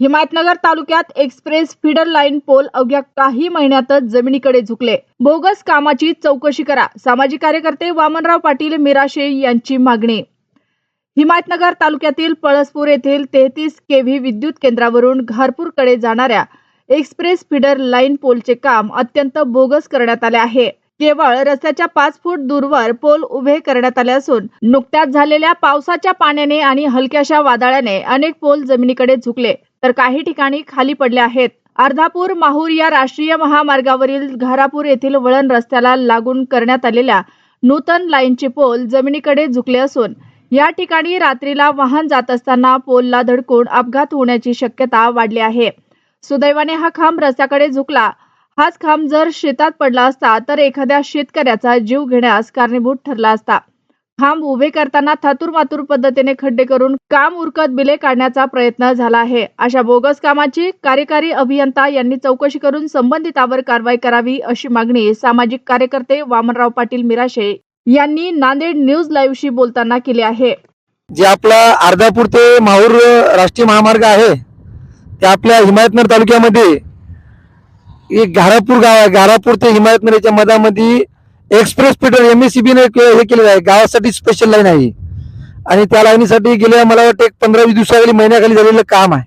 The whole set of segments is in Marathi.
हिमायतनगर तालुक्यात एक्सप्रेस फीडर लाईन पोल अवघ्या काही महिन्यातच जमिनीकडे झुकले. बोगस कामाची चौकशी करा सामाजिक कार्यकर्ते वामनराव पाटील मिराशे यांची मागणी. हिमायतनगर तालुक्यातील पळसपूर येथील तेहतीस केव्ही विद्युत केंद्रावरून घारपूरकडे जाणाऱ्या एक्सप्रेस फीडर लाईन पोलचे काम अत्यंत बोगस करण्यात आले आहे. केवळ रस्त्याच्या पाच फूट दूरवर पोल उभे करण्यात आले असून नुकत्याच झालेल्या पावसाच्या पाण्याने आणि हलक्याशा वादळाने अनेक पोल जमिनीकडे झुकले तर काही ठिकाणी खाली पडले आहेत. अर्धापूर माहूर या राष्ट्रीय महामार्गावरील घारापूर येथील वळण रस्त्याला लागून करण्यात आलेल्या नूतन लाईनचे पोल जमिनीकडे झुकले असून या ठिकाणी रात्रीला वाहन जात असताना पोलला धडकून अपघात होण्याची शक्यता वाढली आहे. सुदैवाने हा खांब रस्त्याकडे झुकला हाच खांब जर शेतात पडला असता तर एखाद्या शेतकऱ्याचा जीव घेण्यास कारणीभूत ठरला असता. खांब उभे करताना थातुरमातुर पद्धतीने खड्डे करून काम उरकत बिले काढण्याचा प्रयत्न झाला आहे. अशा बोगस कामाची कार्यकारी अभियंता यांनी चौकशी करून संबंधितावर कारवाई करावी अशी मागणी सामाजिक कार्यकर्ते वामनराव पाटील मिराशे यांनी नांदेड न्यूज लाईव्हशी बोलताना केली आहे. जे आपला अर्धापूर ते माहूर राष्ट्रीय महामार्ग आहे ते आपल्या हिमायतनगर तालुक्यामध्ये एक घारापूर गाव आहे. घारापूर ते हिमायतनगरच्या मधामध्ये एक्सप्रेस पेट्रोल एम एस बीने हे केलेलं आहे. गावासाठी स्पेशल लाईन आहे आणि त्या लाईनीसाठी गेल्या मला वाटतं एक पंधरा वीस दिवसाखाली महिन्याखाली झालेलं काम आहे.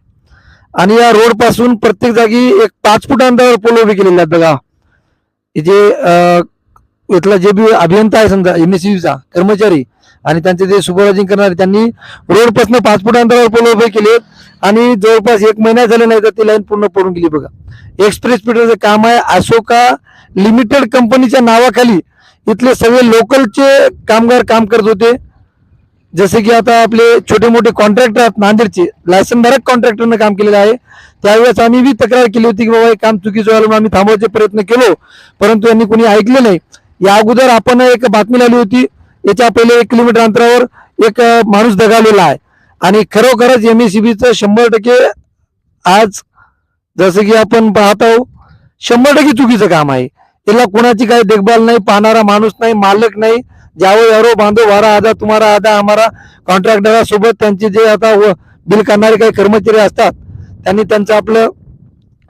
आणि या रोडपासून प्रत्येक जागी एक पाच फूट अंतरावर पोल उभे केलेले आहेत बघा. जे इथला जे बी अभियंता आहे समजा एम एस कर्मचारी आणि त्यांचे जे सुपरवायझिंग करणारे त्यांनी रोडपासून पाच फूट अंतरावर पोल उभे केले आणि जवळपास एक महिना झाले नाही तर ती लाईन पूर्ण पडून गेली बघा. एक्सप्रेस पीटरचं काम आहे. अशोका लिमिटेड कंपनीच्या नावाखाली इथले सगळे लोकलचे कामगार काम करत होते. जसे की आता आपले छोटे मोठे कॉन्ट्रॅक्टर आहेत नांदेडचे. लायसनधारक कॉन्ट्रॅक्टरनं काम केलेलं आहे. त्यावेळेस आम्ही बी तक्रार केली होती की बाबा हे काम चुकीचं व्हायला म्हणून आम्ही थांबवायचे प्रयत्न केलो. परंतु यांनी कोणी ऐकले नाही. या अगोदर आपण एक बातमी लावली होती. याच्या पहिले एक किलोमीटर अंतरावर एक माणूस दगावलेला आहे. आणि खरोखरच एम एस शंभर टक्के आज जसं की आपण पाहत आहोत शंभर टक्के चुकीचं काम आहे. याला कोणाची काही देखभाल नाही पाहणारा माणूस नाही मालक नाही. जावो यारो बांधो वारा आधा तुम्हारा आधा आम्हाला कॉन्ट्रॅक्टरासोबत त्यांचे जे आता व- बिल करणारे काही कर्मचारी असतात त्यांनी त्यांचं आपलं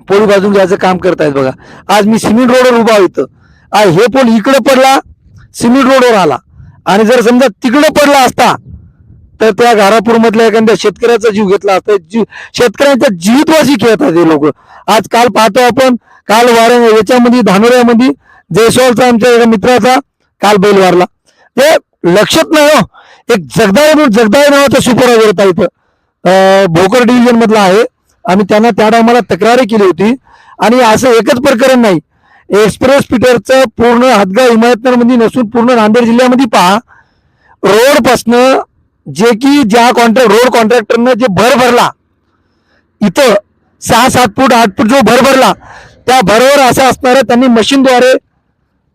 पोल बाजून घ्यायचं काम करतायत बघा. आज मी सिमेंट रोडवर उभा आहे आज हे पोल इकडे पडला सिमेंट रोडवर आला. आणि जर समजा तिकडं पडला असता तर त्या घारापूर मधल्या एखाद्या शेतकऱ्याचा जीव घेतला असता. जीव शेतकऱ्यांच्या जीवितवाशी खेळतात हे लोक. आज काल पाहतो आपण काल वाऱ्या याच्यामध्ये धानोऱ्यामध्ये जयस्वालचा आमच्या एका मित्राचा काल बैल वारला. ते लक्षात नाही हो. एक जगदाय म्हणून जगदाळे नावाचा सुपरवायझर होता इथं. भोकर डिव्हिजन मधला आहे. आम्ही त्यांना त्या टायमाला तक्रारी केली होती. आणि असं एकच प्रकरण नाही. एक्सप्रेस पीटरचं पूर्ण हातगाव हिमायतनगरमध्ये नसून पूर्ण नांदेड जिल्ह्यामध्ये पहा. रोड जे की ज्या कॉन्ट्रॅक्ट रोड कॉन्ट्रॅक्टरनं जे भर भरला इथं सहा सात फूट आठ फूट जो भर भरला त्या भरवर असं असणारं त्यांनी मशीनद्वारे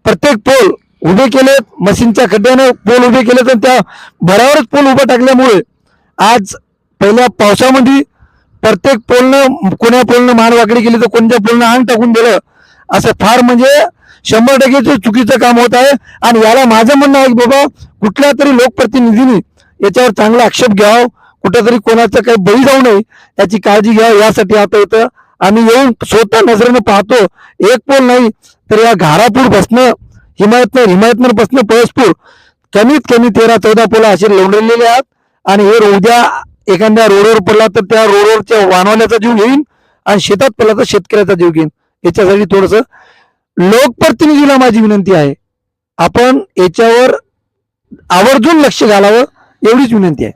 प्रत्येक पोल उभे केले मशीनच्या खड्ड्यानं पोल उभे केले तर त्या भरावरच पोल उभं टाकल्यामुळे आज पहिल्या पावसामध्ये प्रत्येक पोलनं कोण्या पोलनं मान वाकडी केली तर कोणत्या पोलनं अंग टाकून दिलं असं फार म्हणजे शंभर टक्के चुकीचं काम होत आहे. आणि याला माझं म्हणणं आहे की बाबा कुठल्या तरी लोकप्रतिनिधींनी याच्यावर चांगला आक्षेप घ्यावा. कुठेतरी कोणाचं काही बळी जाऊ नये याची काळजी घ्यावी यासाठी आता इथं आम्ही येऊन स्वतः नजरेनं पाहतो. एक पोल नाही तर या घारापूर बसणं हिमायतनर हिमायतनर बसणं पळसपूर. कमीत कमी तेरा चौदा पोलं असे लोंढलेले आहेत. आणि हे उद्या एखाद्या रोडवर पडला तर त्या रोडवरच्या वाहनवाल्याचा जीव घेईन आणि शेतात पडला तर शेतकऱ्याचा जीव घेईन. याच्यासाठी थोडस लोकप्रतिनिधीला माझी विनंती आहे. आपण याच्यावर आवर्जून लक्ष घालावं एवढीच विनंती आहे.